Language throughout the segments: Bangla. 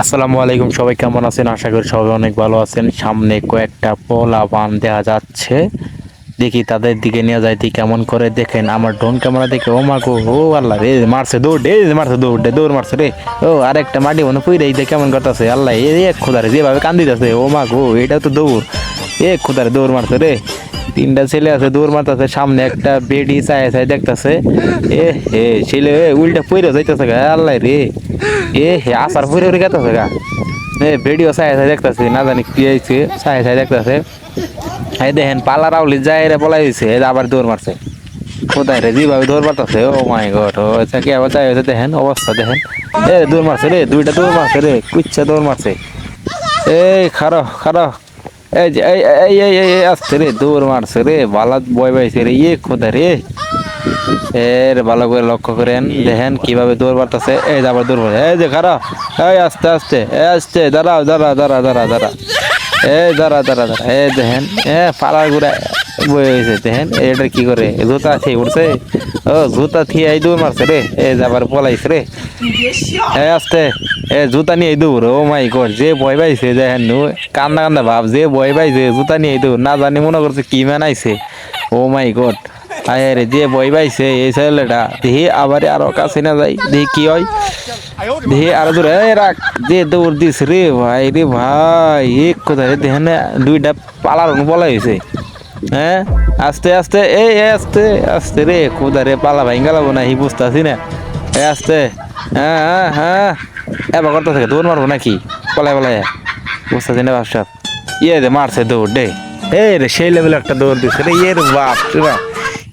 আসসালামু আলাইকুম, সবাই কেমন আছেন? আশা করি সবাই অনেক ভালো আছেন। সামনে কয়েকটা পোলা বান দেওয়া যাচ্ছে। দেখি তাদের দিকে নিয়ে যাইতে কেমন করে দেখেন। আমার ড্রোন ক্যামেরা দেখে ও মা ও আল্লাহ রে মারছে দৌড় রে মারছে দৌড় রে, দৌড় মারছে রে। ও আরেকটা মাটি মনে পুই রে কেমন করতেছে আল্লাহ এ এক খোদারে যেভাবে কান্দিতেছে ও মা গো এটা তো দৌড়। এ খোদারে দৌড় মারছে রে। তিনটা ছেলে আছে দৌড় মারতেছে সামনে একটা বেডি চায় চায় দেখতেছে। এ হে ছেলে এ, উল্টা পইরে যাইতেছে গা আল্লাহ রে। এ হে আসার পইরে গেতেছে গা। এ ভিডিও চায় চায় দেখতেছে না জানি কি হয়েছে চায় চায় দেখতেছে এই দেখেন পালা রাউলি যায় রে বলাই এই আবার দৌড় মারছে কোথায় রে যেভাবে দৌড় মারতেছে ও মাই গড ও আচ্ছা কি আবার চাই হয়েছে দেখেন অবস্থা দেখেন এ দৌড় মারছে রে দুইটা দৌড় মারছে রে কুচ্ছা দৌড় মারছে এই খারো খারো এই এই এই এই আসছে রে দৌড় মারছে রে বালাত বয় বাইছে রে ইয়ে কোথায় রে এর ভালো করে লক্ষ্য করেন। দেখেন কীভাবে দৌড় মারতেছে। এই যে আবার দৌড় মারছে এই যে খারো এই আস্তে আস্তে এ আস্তে। দাঁড়াও দাঁড়া দাঁড়া দাঁড়া দাঁড়া এই দাঁড়া দাঁড়া দাঁড়া এই দেখেন, এ পাড়া ঘুরা বয়ে হয়েছে দেখেন, এটা কি করে? জুতা খেয়ে উঠছে। ও, জুতা থিয়ে এই দৌড় মারছে রে। এ যে আবার পলাইছে রে। এ আস্তে, এ জুতা নিয়ে দৌড়। ও মাই গড, যে ভয় পাইছে, দেখেন নু। কান্দা কান্দা ভাব, যে ভয় পাইছে, জুতা নিয়ে দৌড়। না জানি মনে করছে কি মানাইছে। Oh my God. আয় রে যে ভয় পাইছে এই ছেলেটা দেখি আবার আরও কাছে না যাই দেখি কি হয়? দেখি আরও দূরে রাখ, যে দৌড় দিস রে ভাই রে ভাই, এক কোথায় দেখেন দুইটা পালার বলা হয়েছে। হ্যাঁ? আস্তে আস্তে, এই আস্তে আস্তে রে কোথা রে, পালা ভাই গেলাবো না হি বুঝতেছি না। এই আস্তে হ্যাঁ হ্যাঁ হ্যাঁ এবার করতে থাকে দৌড় মারবো নাকি? পলায় পলায়। বুঝতেছি না বাসা ইয়ে দে, মারছে দৌড়, দে। এই রে, সেই লেভেল একটা দৌড় দিছে রে বাপ রে বাপ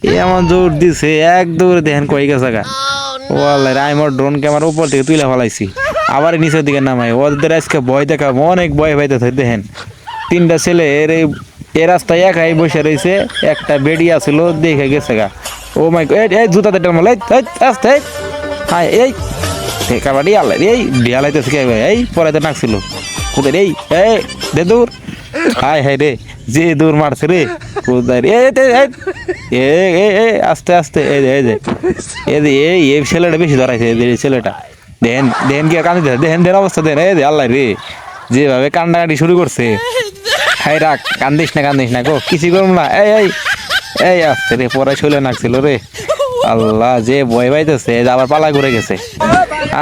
এ এমন দৌড় দিছে, এক দৌড়ে দেখেন কই গেছে গা। ওয়াল্লাহ রে আমার ড্রোন ক্যামেরা উপর থেকে তুলে ফেলাইছি। আবার নিচের দিকে নামাই। ওদের আজকে ভয় দেখা, অনেক ভয় পাইতে থাকে, দেখেন। তিনটা ছেলে, এর এ রাস্তায় একাই বসে রয়েছে, একটা বেডি আছিল, দেখে গেছে গা। ও মাই এই জুতাতে টানমাল এই আস্তে হাই এই। কাবাডি আলাই, এই বিয়ালাইতেছে কে এই, পরে নাকছিল কোথায় এই এই, দে দূর হাই হাই রে। যে দৌড় মারছে রে এই আস্তে আস্তে, এই যে এই যে। এই ছেলেটা বেশি ধরাইছে ছেলেটা। দেন দেন কি কান্দি দেন দেন অবস্থা, দেন, এই যে, আল্লাহ রে। যেভাবে কান্নাকাটি শুরু করছে। হাই রাখ, কান্দিস না কান্দিস না গো কিছু করুন না। এই এই এই রে, পরে চলে নাকছিল রে। আল্লাহ, যে ভয় পাইতেছে আবার পালা ঘুরে গেছে।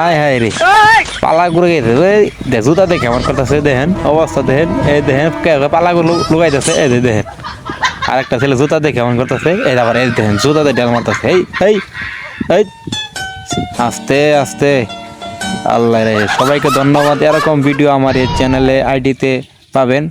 আয় হায় রে। পালা ঘুরে গেছে। ওই দেখ আমার করতেছে দেখেন, অবস্থা দেখেন। এই দেখেন পালা লুকাইতেছে, এই দেখেন। আরেকটা ছেলে জুতা দেখে এমন করতেছে এই আবার এই দেখেন, জুতা দেখে ডাল মারতেছে এই এই এই। আস্তে আস্তে। আল্লাহ রে, সবাইকে ধন্যবাদ। এরকম ভিডিও আমার এই চ্যানেলে আইডিতে পাবেন।